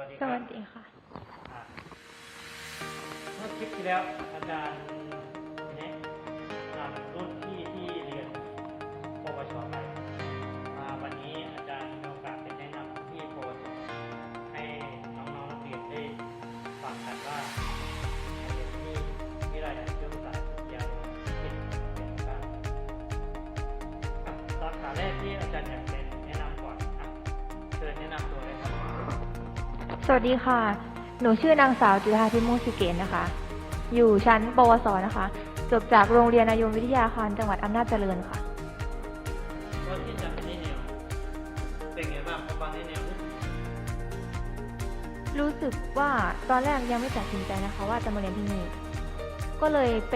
วัสดีสครับวัสดีค่ะอะเมื่อคลิปที่แล้วอาจารย์แนะนำรุ่นพี่ที่เรียนปวชไปมาวันนี้อาจารย์มีโอกาสได้แนะนำที่ปวชให้น้องๆนักเรียนได้ฟังกันว่าเรียนที่วิทยาลัยอาชีวศึกษาวิทยาลัยเป็นเป็นยังไงบ้างอะสาขาแรกที่อาจารย์อยาก สวัสดีค่ะ หนูชื่อนางสาวจุธาทิพย์มุสิเกตนะคะ อยู่ชั้นปวส นะคะ จบจากโรงเรียนอายุวิทยาคารจังหวัดอำนาจเจริญค่ะก็ที่จะให้แนวเป็นไงบ้างพอฟังให้แนวรู้สึกรู้สึกว่าตอนแรกยังไม่ตัดสินใจนะคะ ว่าจะมาเรียนที่นี่ ก็เลยไป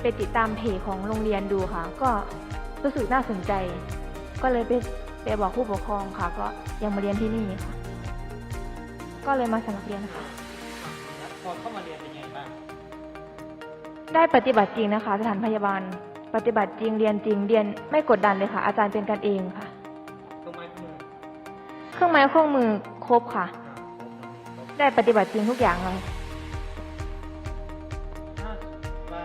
ไปติดตามเพจของโรงเรียนดูค่ะ ก็รู้สึกน่าสนใจ ก็เลยไปไปบอกผู้ปกครองค่ะ ก็ยังมาเรียนที่นี่ค่ะ ก็เลยมาสมัครเรียนค่ะ แล้วพอเข้ามาเรียนเป็นไงบ้าง ได้ปฏิบัติจริงนะคะ สถานพยาบาล ปฏิบัติจริงเรียนจริงเรียนไม่กดดันเลยค่ะ อาจารย์เป็นกันเองค่ะเครื่องไม้เครื่องมือเครื่องไม้เครื่องมือครบค่ะ อ่าครบครบได้ปฏิบัติจริงทุกอย่างเลยถ้าสมมติว่า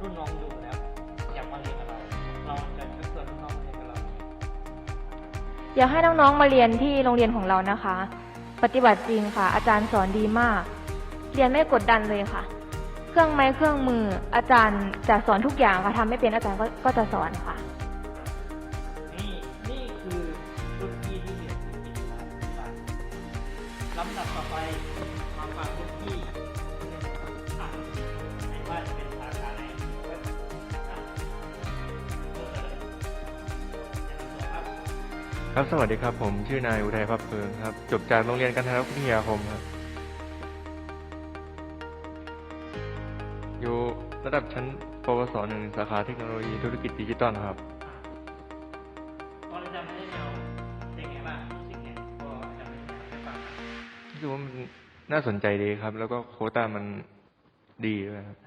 รุ่นน้องอยู่แล้ว อยากมาเรียนกับเรา เราจะชักชวนรุ่นน้องมาเรียนกับเรา อยากให้น้องๆมาเรียนที่โรงเรียนของเรานะคะ ปฏิบัติจริงค่ะ อาจารย์สอนดีมาก เรียนไม่กดดันเลยค่ะ เครื่องไม้เครื่องมืออาจารย์จะสอนทุกอย่างค่ะทำไม่เป็นอาจารย์ก็ก็จะสอนค่ะ นี่นี่คือรุ่นพี่ที่เรียนจริงๆครับที่บ้านลำดับต่อไปมาฟังรุ่นพี่อะไม่ว่าจะเป็น ครับสวัสดีครับ ผมชื่อนายอุทัยพับเพลิงครับ จบจากโรงเรียนกันทรวิทยาคมครับ อยู่ระดับชั้นปวสหนึ่งสาขาเทคโนโลยีธุรกิจดิจิตอลครับพอเราจำไม่ได้แนวเป็นไงบ้างรู้สึกไงพอจำไม่ได้แนวได้ฟังอะรู้สึกว่ามันน่าสนใจดีครับ แล้วก็โควต้ามันดีด้วยครับ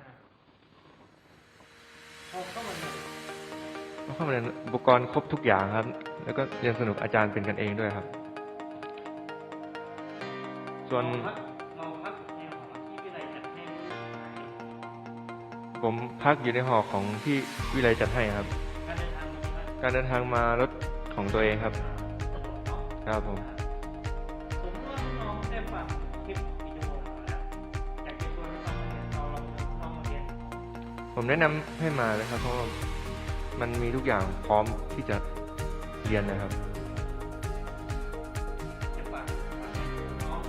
เข้ามาเรียนอุปกรณ์ครบทุกอย่างครับ แล้วก็เรียนสนุกอาจารย์เป็นกันเองด้วยครับ ส่วนผมพักอยู่ในหอของที่วิไลจัดให้ครับ การเดินทางมารถของตัวเองครับ ครับผมผมแนะนำให้มาเลยครับเพราะ มันมีทุกอย่างพร้อมที่จะเรียนนะครับจะฝากฝากให้น้อง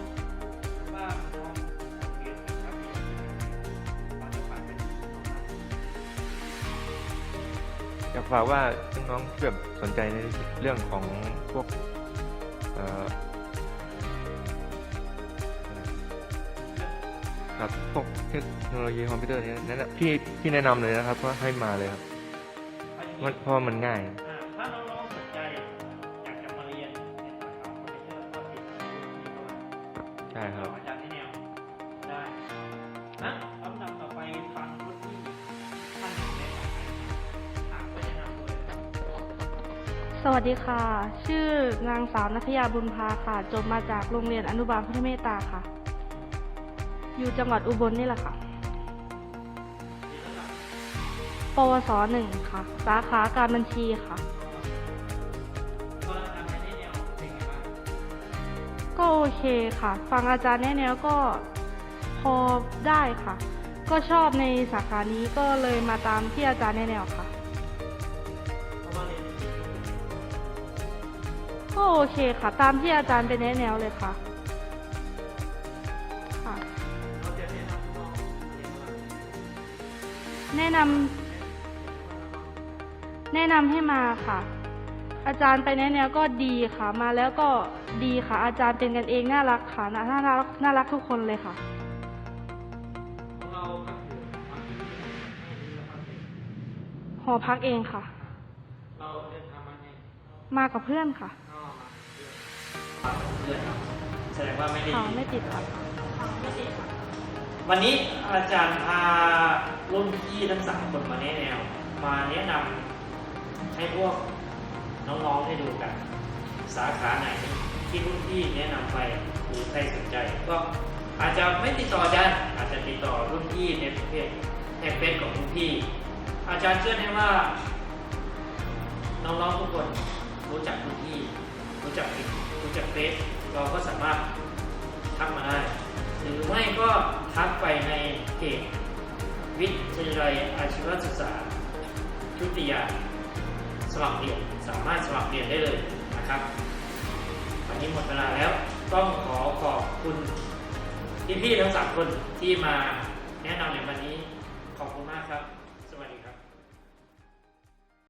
ว่าน้องเรียากฝากว่าน้องๆที่แบบสนใจในเรื่องของพวกครับพวกเทคโนโลยีคอมพิวเตอร์นี้แนะนำพี่พี่แนะนำเลยนะครับว่าให้มาเลยครับ มันเพราะว่ามันง่าย อ่าถ้าน้องๆสนใจอยากจะมาเรียนในสาขาคอมพิวเตอร์ก็ติดต่อที่เข้ามาใช่ครับ อาจารย์ให้แนวได้นะลำดับต่อไปฟังรุ่นที่ท่านหนึ่งในสาขาถามก็แนะนำตัวเลยครับสวัสดีค่ะ ชื่อนางสาวนัทยาบุญพาค่ะ จบมาจากโรงเรียนอนุบาลพุทธเมตตาค่ะ อยู่จังหวัดอุบลนี่แหละค่ะ ปวสหนึ่งค่ะ สาขาการบัญชีค่ะ ก็โอเคค่ะ ฟังอาจารย์แนะแนวก็พอได้ค่ะ ก็ชอบในสาขานี้ก็เลยมาตามที่อาจารย์แนะแนวค่ะ ก็โอเคค่ะ ตามที่อาจารย์เป็นแนะแนวเลยค่ะค่ะ แนะนำ แนะนำแนะนำให้มาค่ะ อาจารย์ไปแนะแนวก็ดีค่ะ มาแล้วก็ดีค่ะ อาจารย์เป็นกันเองน่ารักค่ะน่าน่ารักน่ารักทุกคนเลยค่ะของเราก็คือความคิดที่ให้ดีและความเป็นหอพักเองค่ะเราเดินทางมาไงมากับเพื่อนค่ะก็มาเพื่อนเพื่อนครับแสดงว่าไม่ได้ค่ะไม่ติดค่ะ วันนี้อาจารย์พารุ่นพี่ทั้งสามคนมาแนะแนว มาแนะนำ ให้พวกน้องๆได้ดูกัน สาขาไหนที่รุ่นพี่แนะนำไปหรือใครสนใจ ก็อาจจะไม่ติดต่ออาจารย์อาจจะติดต่อรุ่นพี่ในประเภทในเฟซของรุ่นพี่ อาจารย์เชื่อแน่ว่า น้องๆทุกคนรู้จักรุ่นพี่ รู้จักอิรู้จักเฟซเราก็สามารถทักมาได้ หรือไม่ก็ทักไปในเพจวิทยาลัยอาชีวศึกษาชุติยา สมัครเรียนสามารถสมัครเรียนได้เลยนะครับวันนี้หมดเวลาแล้วต้องขอขอบคุณพี่ๆทั้งสามคนที่มาแนะนำในวันนี้ขอบคุณมากครับ